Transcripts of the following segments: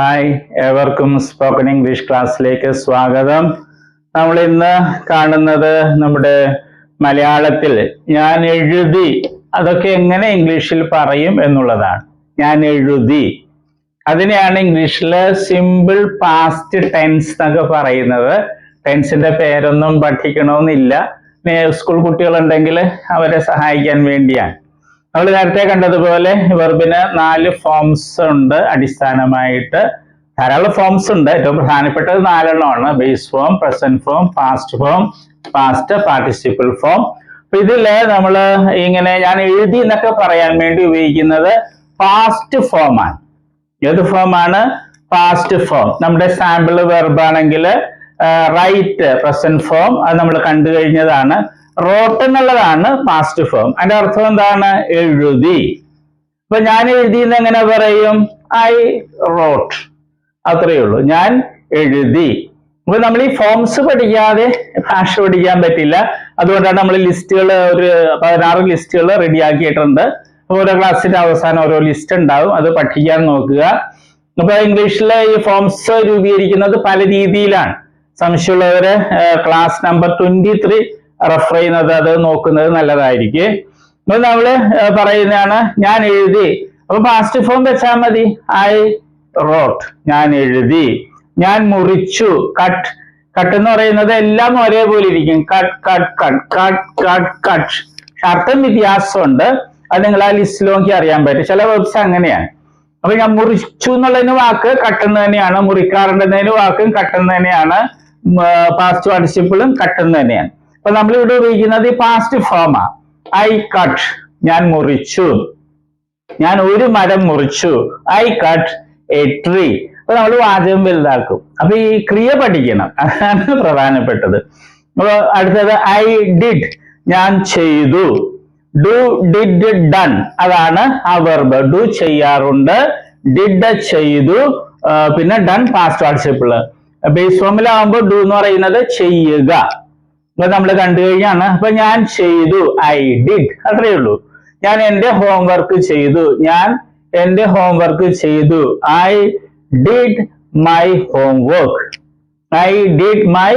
Hi ഏവർക്കും spoken English ക്ലാസ്സിലേക്ക് സ്വാഗതം. നമ്മൾ ഇന്ന് കാണുന്നത് നമ്മുടെ മലയാളത്തിൽ ഞാൻ എഴുതി അതൊക്കെ എങ്ങനെ ഇംഗ്ലീഷിൽ പറയും എന്നുള്ളതാണ്. ഞാൻ എഴുതി. അതിനെയാണ് ഇംഗ്ലീഷിൽ സിമ്പിൾ പാസ്റ്റ് ടെൻസ് എന്നൊക്കെ പറയുന്നത്. ടെൻസിന്റെ പേരൊന്നും പഠിക്കണമെന്നില്ല. സ്കൂൾ കുട്ടികളുണ്ടെങ്കിൽ അവരെ സഹായിക്കാൻ വേണ്ടിയാണ്. നമ്മൾ നേരത്തെ കണ്ടതുപോലെ വെർബിന് നാല് ഫോംസ് ഉണ്ട് അടിസ്ഥാനമായിട്ട്. ധാരാളം ഫോംസ് ഉണ്ട്. ഏറ്റവും പ്രധാനപ്പെട്ടത് നാലെണ്ണമാണ്. Base form present form past form past participle form അപ്പൊ ഇതിൽ നമ്മൾ ഇങ്ങനെ ഞാൻ എഴുതി എന്നൊക്കെ പറയാൻ വേണ്ടി ഉപയോഗിക്കുന്നത് പാസ്റ്റ് ഫോമാണ് ഏത് ഫോമാണ് പാസ്റ്റ് ഫോം നമ്മുടെ സാമ്പിൾ വെർബാണെങ്കിൽ റൈറ്റ് പ്രസന്റ് ഫോം അത് നമ്മൾ കണ്ടു കഴിഞ്ഞതാണ്. റോട്ട് എന്നുള്ളതാണ് പാസ്റ്റ് ഫോം അതിന്റെ അർത്ഥം എന്താണ്? എഴുതി. അപ്പൊ ഞാൻ എഴുതി എന്ന് എങ്ങനെ പറയും? ഐ റോട്ട് അത്രയേ ഉള്ളൂ. ഞാൻ എഴുതി. അപ്പൊ നമ്മൾ ഈ ഫോംസ് പഠിക്കാതെ ഭാഷ പഠിക്കാൻ പറ്റില്ല. അതുകൊണ്ടാണ് നമ്മൾ ലിസ്റ്റുകൾ ഒരു പതിനാറ് ലിസ്റ്റുകൾ റെഡിയാക്കിയിട്ടുണ്ട് ഓരോ ക്ലാസ്സിന്റെ അവസാനം ഓരോ ലിസ്റ്റ് ഉണ്ടാവും. അത് പഠിക്കാൻ നോക്കുക. അപ്പൊ ഇംഗ്ലീഷിലെ ഈ ഫോംസ് രൂപീകരിക്കുന്നത് പല രീതിയിലാണ്. സംശയമുള്ളവര് class number twenty three refer ചെയ്യുന്നത് അത് നോക്കുന്നത് നല്ലതായിരിക്കും. അപ്പൊ നമ്മൾ പറയുന്നതാണ് ഞാൻ എഴുതി. അപ്പൊ പാസ്റ്റ് ഫോം വെച്ചാൽ മതി. ഐ റോട്ട് ഞാൻ എഴുതി. ഞാൻ മുറിച്ചു. കട്ട് കട്ട് എന്ന് പറയുന്നത് എല്ലാം ഒരേപോലെ ഇരിക്കും. Cut cut cut cut cut cut അർത്ഥം വ്യത്യാസമുണ്ട്. അത് നിങ്ങൾ ആ ലിസ്റ്റ് നോക്കി അറിയാൻ പറ്റും. ചില വേർഡ്സ് അങ്ങനെയാണ്. അപ്പൊ ഞാൻ മുറിച്ചു എന്നുള്ളതിന് വാക്ക് കട്ടെന്ന് തന്നെയാണ്. മുറിക്കാറുണ്ടെന്നതിന് വാക്കും കട്ടെന്ന് തന്നെയാണ്. പാസ്റ്റ് പാർട്ടിസിപ്പിളും കട്ടെന്ന് തന്നെയാണ്. അപ്പൊ നമ്മൾ ഇവിടെ ഉപയോഗിക്കുന്നത് പാസ്റ്റ് ഫോമാ ഐ കട്ട് ഞാൻ മുറിച്ചു. ഞാൻ ഒരു മരം മുറിച്ചു. ഐ കട്ട് എ ട്രീ അപ്പൊ നമ്മൾ വാചകം വലുതാക്കും. അപ്പൊ ഈ ക്രിയ പഠിക്കണം. അതാണ് പ്രധാനപ്പെട്ടത്. അപ്പൊ അടുത്തത് ഐ ഡിഡ് ഞാൻ ചെയ്തു. ഡു ഡിഡ് ഡൺ അതാണ് ആ വെർബ് ഡു ചെയ്യാറുണ്ട്. ഡിഡ് ചെയ്തു. പിന്നെ ഡൺ പാസ്റ്റ് വാട്സപ്പിൾ ബേസ് ഫോമിലാവുമ്പോൾ ഡു എന്ന് പറയുന്നത് ചെയ്യുക. അപ്പൊ നമ്മൾ കണ്ടു കഴിഞ്ഞാണ്. അപ്പൊ ഞാൻ ചെയ്തു. ഐ ഡിഡ് അത്രയേ ഉള്ളൂ. ഞാൻ എന്റെ ഹോംവർക്ക് ചെയ്തു. ഞാൻ എന്റെ ഹോംവർക്ക് ചെയ്തു. I did my homework I did my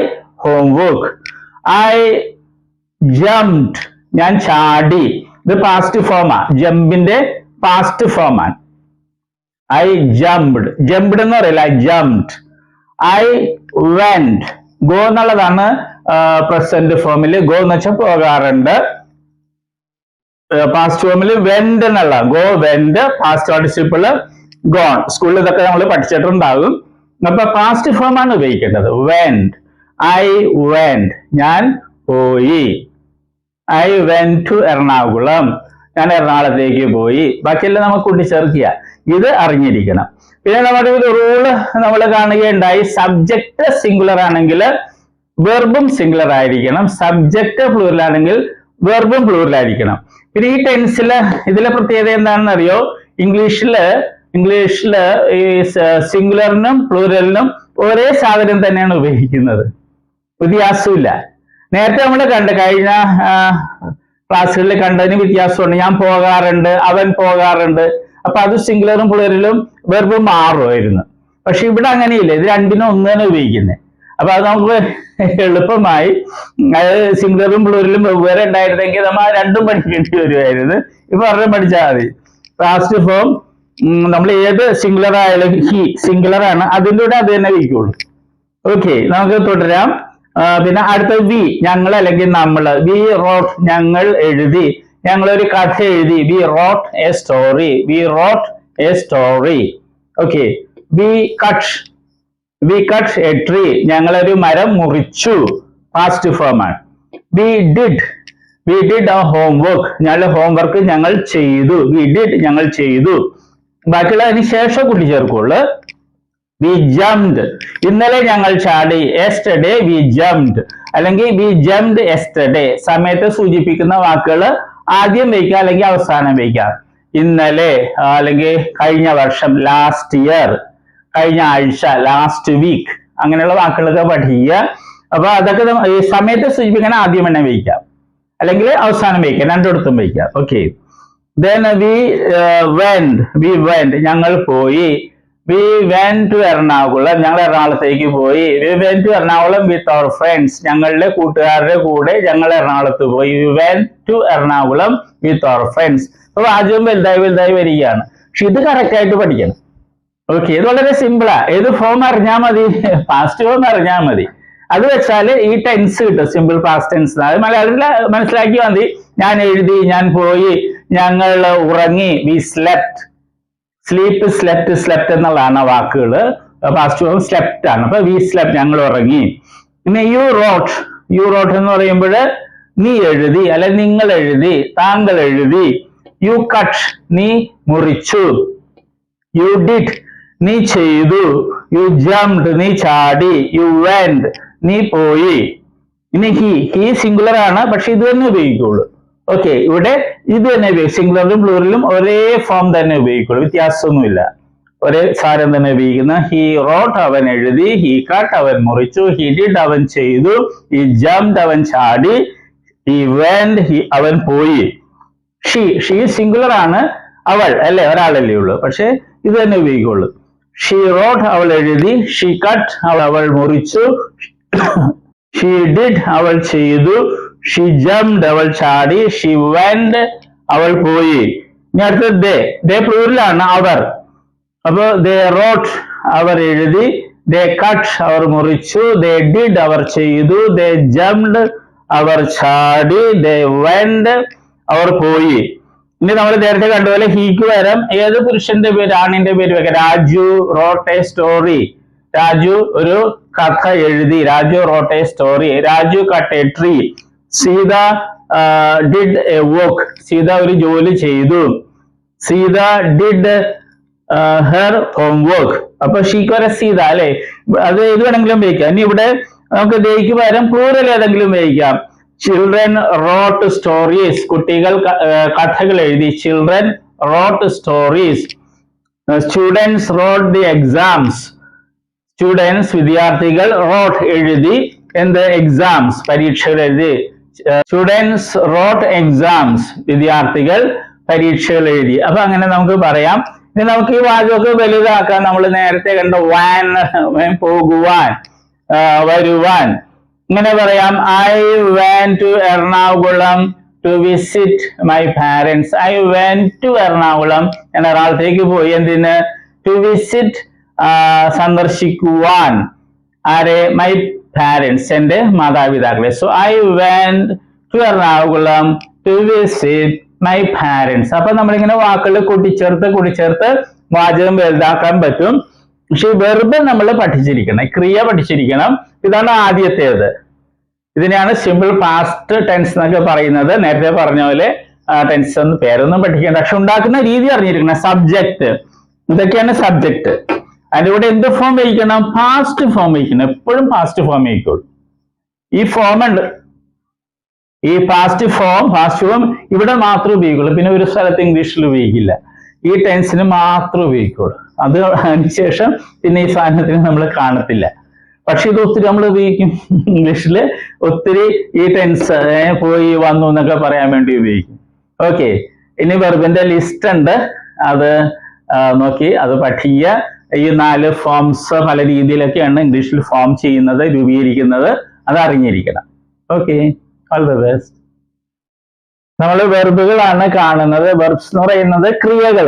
homework I jumped ഞാൻ ചാടി. ഇത് പാസ്റ്റ് ഫോമാ ജമ്പിന്റെ പാസ്റ്റ് ഫോമാണ് ഐ ജംപ്ഡ് ജംപ്ഡ് എന്ന് പറയില്ല? I jumped I went go എന്നുള്ളതാണ് പ്രസന്റ് ഫോമിൽ ഗോ എന്ന് വെച്ചാൽ പോകാറുണ്ട്. പാസ്റ്റ് ഫോമിൽ വെന്റ് എന്നുള്ള go went past participle gone സ്കൂളിൽ ഇതൊക്കെ നമ്മൾ പഠിച്ചിട്ടുണ്ടാകും. അപ്പൊ പാസ്റ്റ് ഫോം ആണ് ഉപയോഗിക്കേണ്ടത്. വെന്റ് ഐ വെന്റ് ഞാൻ പോയി. I went to Ernakulam. ഞാൻ എറണാകുളത്തേക്ക് പോയി. ബാക്കിയെല്ലാം നമുക്ക് കൂട്ടിച്ചേർക്കുക. ഇത് അറിഞ്ഞിരിക്കണം. പിന്നെ നമ്മുടെ ഒരു റൂൾ നമ്മൾ കാണുകയുണ്ടായി. സബ്ജക്ട് സിംഗുലർ ആണെങ്കിൽ വെർബും സിംഗുലർ ആയിരിക്കണം. സബ്ജക്റ്റ് പ്ലൂറൽ ആണെങ്കിൽ വെർബും പ്ലൂറൽ ആയിരിക്കണം. പിന്നെ ഈ ടെൻസിൽ ഇതിലെ പ്രത്യേകത എന്താണെന്ന് അറിയോ ഇംഗ്ലീഷിൽ ഇംഗ്ലീഷിൽ ഈ സിംഗുലറിനും പ്ലൂറലിനും ഒരേ സാധനം തന്നെയാണ് ഉപയോഗിക്കുന്നത്. വ്യത്യാസമില്ല. നേരത്തെ നമ്മൾ കണ്ട് കഴിഞ്ഞ ക്ലാസ്സുകളിൽ കണ്ടതിന് വ്യത്യാസമുണ്ട്. ഞാൻ പോകാറുണ്ട് അവൻ പോകാറുണ്ട്. അപ്പൊ അത് സിംഗുലറും പ്ലൂരലും വെർബും മാറുമായിരുന്നു പക്ഷെ ഇവിടെ അങ്ങനെയില്ല. ഇത് രണ്ടിനും ഒന്ന് തന്നെ ഉപയോഗിക്കുന്നത്. അപ്പൊ അത് നമുക്ക് എളുപ്പമായി. അത് സിംഗറും ബ്ലൂരിലും വെവ്വേറെ ഉണ്ടായിരുന്നെങ്കിൽ നമ്മൾ രണ്ടും പഠിക്കേണ്ടി വരുമായിരുന്നു ഇപ്പൊ ഒരെണ്ണം പഠിച്ചാൽ മതി. ലാസ്റ്റ് ഫോം നമ്മൾ ഏത് സിംഗുലർ ആയാലും ഹി സിംഗുലർ ആണ്. അതിന്റെ കൂടെ അത് തന്നെ വിളിക്കുള്ളൂ ഓക്കെ നമുക്ക് തുടരാം. പിന്നെ അടുത്ത വി ഞങ്ങൾ അല്ലെങ്കിൽ നമ്മൾ. വി റോട്ട് ഞങ്ങൾ എഴുതി. ഞങ്ങൾ ഒരു കഥ എഴുതി. We wrote a story we wrote a story okay we cut we cut a tree ഞങ്ങളൊരു മരം മുറിച്ചു. പാസ്റ്റ് ഫോം ആണ്. വി ഡിഡ് വി ഡിഡ് ആ ഹോംവർക്ക് ഞങ്ങളുടെ ഹോംവർക്ക് ഞങ്ങൾ ചെയ്തു. വി ഡിഡ് ഞങ്ങൾ ചെയ്തു. ബാക്കിയുള്ള അതിന് ശേഷം കൂട്ടിച്ചേർക്കുള്ളൂ വി ജംഡ് ഇന്നലെ ഞങ്ങൾ ചാടി. എസ്റ്റർഡേ വി ജംഡ് അല്ലെങ്കിൽ വി ജംഡ് എസ്റ്റർഡേ സമയത്തെ സൂചിപ്പിക്കുന്ന വാക്കുകൾ ആദ്യം വയ്ക്കാം അല്ലെങ്കിൽ അവസാനം വയ്ക്കാം ഇന്നലെ അല്ലെങ്കിൽ കഴിഞ്ഞ വർഷം ലാസ്റ്റ് ഇയർ കഴിഞ്ഞ ആഴ്ച ലാസ്റ്റ് വീക്ക് അങ്ങനെയുള്ള വാക്കുകളൊക്കെ പഠിക്കുക. അപ്പൊ അതൊക്കെ ഈ സമയത്തെ സൂചിപ്പിക്കാൻ ആദ്യം തന്നെ വയ്ക്കാം അല്ലെങ്കിൽ അവസാനം വയ്ക്കാം രണ്ടിടത്തും വയ്ക്കാം okay then we went we went ഞങ്ങൾ പോയി. We went to Ernakulam. ഞങ്ങൾ എറണാകുളത്തേക്ക് പോയി. We went to Ernakulam with our friends ഞങ്ങളുടെ കൂട്ടുകാരുടെ കൂടെ ഞങ്ങൾ എറണാകുളത്ത് പോയി. We went to Ernakulam with our friends അപ്പൊ വാചകം വലുതായി വലുതായി വരികയാണ്. പക്ഷെ ഇത് കറക്റ്റ് ആയിട്ട് പഠിക്കണം. ഓക്കെ ഇത് വളരെ സിമ്പിളാ ഏത് ഫോം അറിഞ്ഞാൽ മതി? പാസ്റ്റ് ഫോം അറിഞ്ഞാൽ മതി. അത് വെച്ചാൽ ഈ ടെൻസ് കിട്ടും. സിമ്പിൾ പാസ്റ്റ് ടെൻസ് അത് മലയാളത്തിൽ മനസ്സിലാക്കി മതി. ഞാൻ എഴുതി ഞാൻ പോയി ഞങ്ങൾ ഉറങ്ങി we slept sleep slept slept എന്നുള്ളതാണ് വാക്കുകൾ പാസ്റ്റ് ഫോം സ്ലെപ്റ്റ് ആണ്. അപ്പൊ വി സ്ലെപ്റ്റ് ഞങ്ങൾ ഉറങ്ങി. പിന്നെ യു റോട്ട് യു റോട്ട് എന്ന് പറയുമ്പോൾ നീ എഴുതി അല്ലെ നിങ്ങൾ എഴുതി താങ്കൾ എഴുതി. യു കട്ട് നീ മുറിച്ചു. യു ഡിഡ് നീ ചെയ്തു യു ജംപ്ഡ് നീ ചാടി യു വെന്റ് നീ പോയി. ഇനി ഹി ഹി സിംഗുലർ ആണ് പക്ഷെ ഇത് തന്നെ ഉപയോഗിക്കുള്ളൂ. ഓക്കെ ഇവിടെ ഇത് തന്നെ ഉപയോഗിക്കും സിംഗുലറിലും പ്ലൂറിലും ഒരേ ഫോം തന്നെ ഉപയോഗിക്കുള്ളൂ വ്യത്യാസമൊന്നുമില്ല. ഒരേ സാരം തന്നെ ഉപയോഗിക്കുന്ന. ഹി റോട്ട് അവൻ എഴുതി ഹി കട്ട് അവൻ മുറിച്ചു ഹി ഡിഡ് അവൻ ചെയ്തു ഹി ജംപ്ഡ് അവൻ ചാടി ഹി വെന്റ് ഹി അവൻ പോയി. ഷീ ഷീ സിംഗുലർ ആണ് അവൾ അല്ലേ ഒരാളല്ലേ ഉള്ളൂ. പക്ഷെ ഇത് തന്നെ ഉപയോഗിക്കുള്ളൂ. ഷീ റോട്ട് അവൾ എഴുതി. ഷീ കട്ട് അവൾ മുറിച്ചു. ഷീ ഡിഡ് അവൾ ചെയ്തു. ഷീ ജംഡ് അവൾ ചാടി. ഷീ വെന്റ് അവൾ പോയി. ഇനി അടുത്തത് ദേ. ദേ പ്ലൂരിലാണ് അവർ. അപ്പൊ ദേ റോട്ട് അവർ എഴുതി. ദേ കട്ട് അവർ മുറിച്ചു. ദേ ഡിഡ് അവർ ചെയ്തു. ദേ ജംഡ് അവർ ചാടി. ദേ വെന്റ് അവർ പോയി. ഇനി നമ്മൾ നേരത്തെ കണ്ടുപോലെ ഹീക്ക് പകരം ഏത് പുരുഷന്റെ പേര് ആണിന്റെ പേര് വെക്കാം. Raju wrote a story. രാജു ഒരു കഥ എഴുതി. Raju wrote a story. Raju cut tree. Sita did a work Sita ഒരു ജോലി ചെയ്തു. Sita did her homework അപ്പൊ ഷീക്ക് വരെ സീത അല്ലെ? അത് ഏത് വേണമെങ്കിലും ഉപയോഗിക്കാം. ഇനി ഇവിടെ നമുക്ക് ദേഹിക്ക് പകരം പ്ലൂറൽ ഏതെങ്കിലും ഉപയോഗിക്കാം. ചിൽഡ്രൻ റോട്ട് സ്റ്റോറീസ് കുട്ടികൾ കഥകൾ എഴുതി. Children wrote stories students wrote the exams students വിദ്യാർത്ഥികൾ റോട്ട് എഴുതി എന്ത് എക്സാംസ് പരീക്ഷകൾ എഴുതി. സ്റ്റുഡൻസ് റോട്ട് എക്സാംസ് വിദ്യാർത്ഥികൾ പരീക്ഷകൾ എഴുതി. അപ്പൊ അങ്ങനെ നമുക്ക് പറയാം. ഇനി നമുക്ക് ഈ വാചകമൊക്കെ വലുതാക്കാം. നമ്മൾ നേരത്തെ കണ്ട വാൻ പോകുവാൻ വരുവാൻ. ഇങ്ങനെ പറയാം I went to Ernakulam to visit my parents I went to Ernakulam. ഞാൻ എറണാകുളത്തേക്ക് പോയി. എന്തിന്? ടു വിസിറ്റ് സന്ദർശിക്കുവാൻ. ആരെ? മൈ പാരൻസ് എന്റെ മാതാപിതാക്കളെ. So I went to Ernakulam to visit my parents അപ്പൊ നമ്മളിങ്ങനെ വാക്കുകൾ കൂട്ടിച്ചേർത്ത് കൂട്ടിച്ചേർത്ത് വാചകം വലുതാക്കാൻ പറ്റും. പക്ഷെ വെർബ് നമ്മൾ പഠിച്ചിരിക്കണം ക്രിയ പഠിച്ചിരിക്കണം. ഇതാണ് ആദ്യത്തേത്. ഇതിനെയാണ് സിമ്പിൾ പാസ്റ്റ് ടെൻസ് എന്നൊക്കെ പറയുന്നത്. നേരത്തെ പറഞ്ഞ പോലെ ടെൻസ് എന്ന് പേരൊന്നും പഠിക്കേണ്ട. പക്ഷെ ഉണ്ടാക്കുന്ന രീതി അറിഞ്ഞിരിക്കണം. സബ്ജക്റ്റ് ഇതൊക്കെയാണ് സബ്ജക്റ്റ് അതിന്റെ കൂടെ എന്ത് ഫോം വഹിക്കണം? പാസ്റ്റ് ഫോം വഹിക്കണം. എപ്പോഴും പാസ്റ്റ് ഫോം വഹിക്കുള്ളൂ. ഈ ഫോം ഉണ്ട്. ഈ പാസ്റ്റ് ഫോം പാസ്റ്റ് ഫോം ഇവിടെ മാത്രം ഉപയോഗിക്കുള്ളൂ. പിന്നെ ഒരു സ്ഥലത്ത് ഇംഗ്ലീഷിൽ ഉപയോഗിക്കില്ല. ഈ ടെൻസിന് മാത്രം ഉപയോഗിക്കുള്ളൂ. അത് അതിനുശേഷം പിന്നെ ഈ സാധനത്തിന് നമ്മൾ കാണത്തില്ല. പക്ഷെ ഇത് ഒത്തിരി നമ്മൾ ഉപയോഗിക്കും. ഇംഗ്ലീഷിൽ ഒത്തിരി ഈ ടെൻസ് പോയി വന്നു എന്നൊക്കെ പറയാൻ വേണ്ടി ഉപയോഗിക്കും. ഓക്കെ ഇനി വെർബിന്റെ ലിസ്റ്റ് ഉണ്ട്. അത് നോക്കി. അത് പഠിക്കുക. ഈ നാല് ഫോംസ് പല രീതിയിലൊക്കെയാണ് ഇംഗ്ലീഷിൽ ഫോം ചെയ്യുന്നത് രൂപീകരിക്കുന്നത്. അത് അറിഞ്ഞിരിക്കണം. ഓക്കെ ഓൾ ദ ബെസ്റ്റ് നമ്മൾ വെർബുകളാണ് കാണുന്നത്. വെർബ്സ് എന്ന് പറയുന്നത് ക്രിയകൾ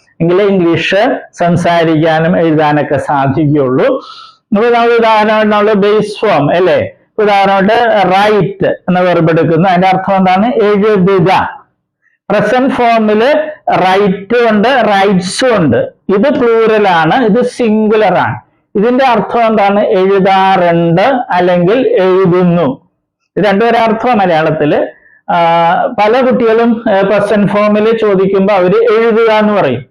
എങ്കിലേ ഇംഗ്ലീഷ് സംസാരിക്കാനും എഴുതാനൊക്കെ സാധിക്കുകയുള്ളൂ. നമ്മൾ ഉദാഹരണമായിട്ട് നമ്മൾ ബേസ് ഫോം അല്ലേ? ഉദാഹരണമായിട്ട് റൈറ്റ് എന്ന വെർബ് എടുക്കുന്നു. അതിന്റെ അർത്ഥം എന്താണ്? എഴുതുക. പ്രസന്റ് ഫോമിൽ റൈറ്റ് ഉണ്ട് റൈറ്റ്സും ഉണ്ട്. ഇത് പ്ലൂറൽ ആണ് ഇത് സിംഗുലർ ആണ്. ഇതിന്റെ അർത്ഥം എന്താണ്? എഴുതാറുണ്ട് അല്ലെങ്കിൽ എഴുതുന്നു. ഇത് രണ്ടുപേരെ അർത്ഥം മലയാളത്തിൽ. ആ, പല കുട്ടികളും പ്രസന്റ് ഫോമിൽ ചോദിക്കുമ്പോൾ അവർ എഴുതുക എന്ന് പറയും.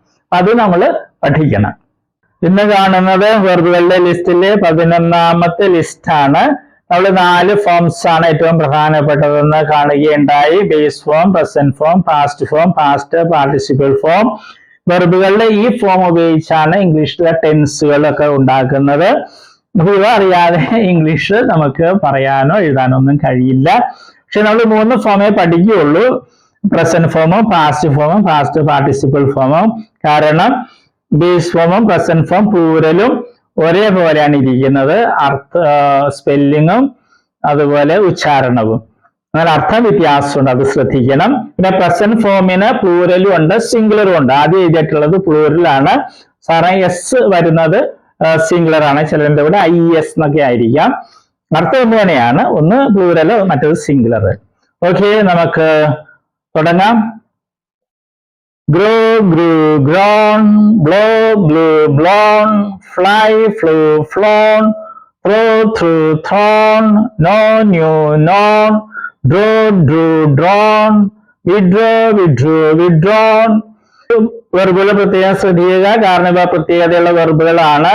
അത് നമ്മൾ പഠിക്കണം. ഇന്ന് കാണുന്നത് വെർബുകളുടെ ലിസ്റ്റിലെ പതിനൊന്നാമത്തെ ലിസ്റ്റാണ് നമ്മൾ നാല് ഫോംസ് ആണ് ഏറ്റവും പ്രധാനപ്പെട്ടതെന്ന് കാണുകയുണ്ടായി. Base form present form past form past participle form വെർബുകളുടെ ഈ ഫോം ഉപയോഗിച്ചാണ് ഇംഗ്ലീഷിലെ ടെൻസുകളൊക്കെ ഉണ്ടാക്കുന്നത്. ഇവ അറിയാതെ ഇംഗ്ലീഷ് നമുക്ക് പറയാനോ എഴുതാനോ ഒന്നും കഴിയില്ല. പക്ഷെ നമ്മൾ മൂന്ന് ഫോമേ പഠിക്കുകയുള്ളൂ. പ്രസന്റ് ഫോമോ പാസ്റ്റ് ഫോമോ പാസ്റ്റ് പാർട്ടിസിപ്പിൾ ഫോമോ കാരണം ബേസ് ഫോമും പ്രസന്റ് ഫോം പ്ലൂരലും ഒരേപോലെയാണ് ഇരിക്കുന്നത്. അർത്ഥ സ്പെല്ലിങ്ങും അതുപോലെ ഉച്ചാരണവും. എന്നാൽ അർത്ഥ വ്യത്യാസമുണ്ട് അത് ശ്രദ്ധിക്കണം. പിന്നെ പ്രസന്റ് ഫോമിന് പ്ലൂരലും ഉണ്ട് സിംഗുലറും ഉണ്ട്. ആദ്യം എഴുതിയിട്ടുള്ളത് പ്ലൂരലാണ് സാറേ എസ് വരുന്നത് സിംഗുലർ ആണ്. ചിലരുടെ കൂടെ ഐ എസ് എന്നൊക്കെ ആയിരിക്കാം. അർത്ഥം ഒന്ന് തന്നെയാണ് ഒന്ന് പ്ലൂരൽ മറ്റേത് സിംഗുലർ ഓക്കെ നമുക്ക് തുടങ്ങാം. Grow grew grown blow blew blown fly flew flown throw threw thrown know knew known draw drew drawn withdraw withdrew withdrawn. വെർബുകൾ പ്രത്യേകം ശ്രദ്ധിക്കുക. കാരണം ഇവ പ്രത്യേകതയുള്ള വെർബുകളാണ്.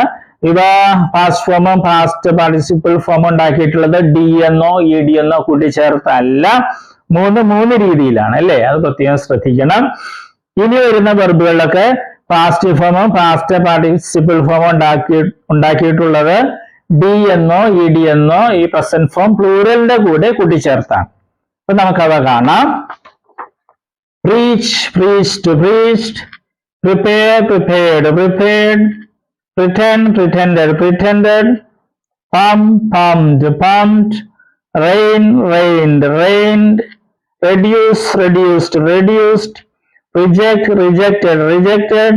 ഇവ പാസ്റ്റ് ഫോമും പാസ്റ്റ് പാർട്ടിസിപ്പിൾ ഫോമും ഉണ്ടാക്കിയിട്ടുള്ളത് ഡി എന്നോ ഇ ഡി എന്നോ കൂട്ടിച്ചേർത്തല്ല. മൂന്ന് മൂന്ന് രീതിയിലാണ് അല്ലേ? അത് പ്രത്യേകം ശ്രദ്ധിക്കണം. ഇനി വരുന്ന വെർബുകളിലൊക്കെ പാസ്റ്റ് ഫോമും പാസ്റ്റ് പാർട്ടിസിപ്പിൾ ഫോമും ഉണ്ടാക്കി ഉണ്ടാക്കിയിട്ടുള്ളത് ഡി എന്നോ ഇ ഡി എന്നോ ഈ പ്രസന്റ് ഫോം പ്ലൂറലിന്റെ കൂടെ കൂട്ടിച്ചേർത്താണ് അപ്പൊ നമുക്കവ കാണാം. Pretend pretended pretended. Pump pumped pumped. Rain rained rained. Reduce reduced reduced reject rejected rejected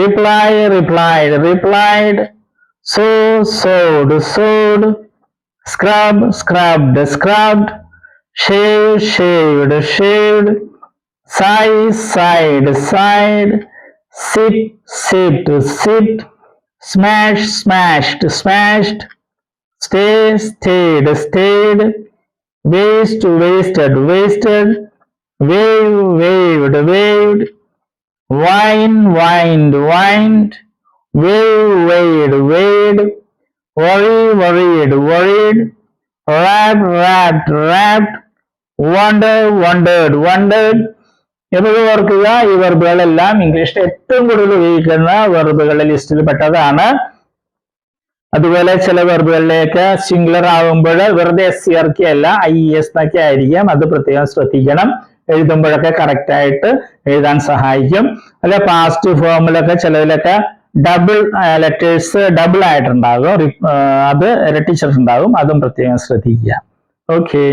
reply replied replied sow sowed sowed scrub scrubbed scrubbed shave shaved shaved sigh sighed sighed sit sit sit smash smashed smashed stay stayed stayed waste wasted wasted wave waved waved wine wined wined wave waved waved worry worried worried wrap wrapped wrapped wonder wondered wondered എന്നത് ഓർക്കുക ഈ വെർബുകളെല്ലാം ഇംഗ്ലീഷിൽ ഏറ്റവും കൂടുതൽ ഉപയോഗിക്കുന്ന വെർബുകളുടെ ലിസ്റ്റിൽ പെട്ടതാണ് അതുപോലെ ചില വെർബുകളിലേക്ക് സിംഗുലർ ആവുമ്പോൾ വെറുതെ എസ് സി അല്ല ഐ എസ് എന്നൊക്കെ ആയിരിക്കാം. അത് പ്രത്യേകം ശ്രദ്ധിക്കണം. എഴുതുമ്പോഴൊക്കെ കറക്റ്റ് ആയിട്ട് എഴുതാൻ സഹായിക്കും. അല്ലെ പാസ്റ്റ് ഫോമിലൊക്കെ ചിലതിലൊക്കെ ഡബിൾ ലെറ്റേഴ്സ് ഡബിൾ ആയിട്ടുണ്ടാകും. അത് ഇരട്ടിച്ചിട്ടുണ്ടാകും. അതും പ്രത്യേകം ശ്രദ്ധിക്കുക. ഓക്കെ